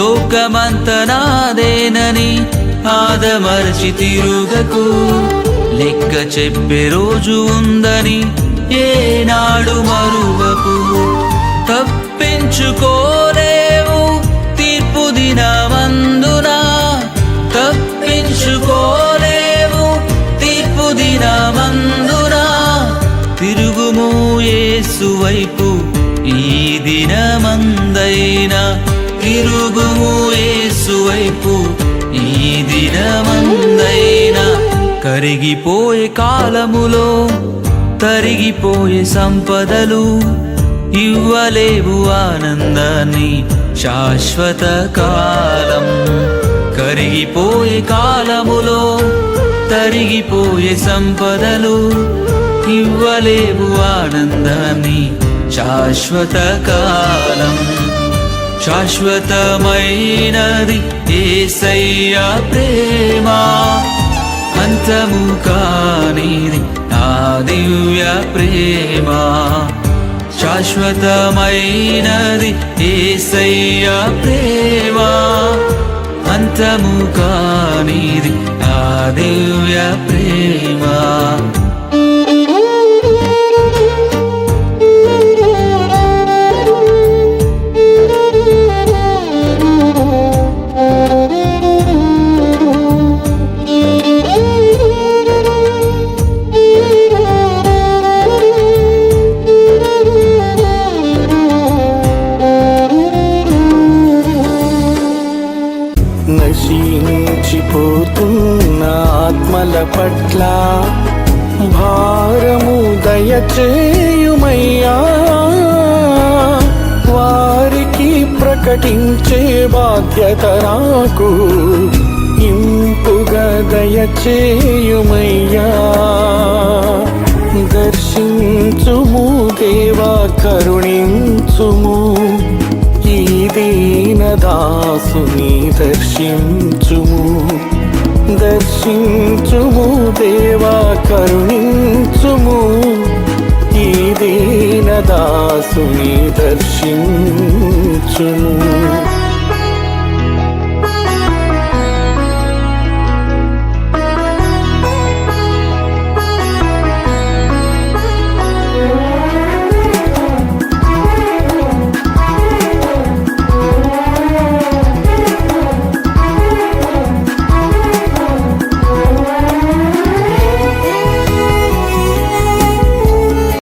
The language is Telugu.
లోకమంతనాదేనని ఆదమరచి తిరుగకు లెక్క చెప్పే రోజు ఉందని ఏనాడు మరువకు. తప్పించుకోలేవు తీర్పు దినమందున తప్పించుకోలేవు తీర్పు దినమందున. తిరుగుము యేసు వైపు ఈ దినమందైనా తిరుగుము యేసు ఈ దినమందైనా కరిగిపోయే కాలములో తరిగిపోయే సంపదలు ఇవ్వలేవు ఆనందాన్ని శాశ్వత కాలం. కరిగిపోయే కాలములో తరిగిపోయే సంపదలు ఇవ్వలేవు ఆనందాన్ని శాశ్వత కాలం. శాశ్వతమైనది ఏసయ్యా ప్రేమ అంతము కానిది నా దివ్య ప్రేమ. శాశ్వతమైనది ఏసయ్యా ప్రేమ అంతము కానిది నా దివ్య ప్రేమ. ఆత్మల పట్ల భారము దయచేయుమయ్యా. వారికి ప్రకటించే బాధ్యత నాకు ఇంపుగా దయచేయుమయ్యా. దర్శించుము దేవా కరుణించుము. ఈ దీన దాసుని దర్శించుము. దర్శించుము దేవా కరుణించుము. ఈ దీన దీనదాసుని దర్శించుము.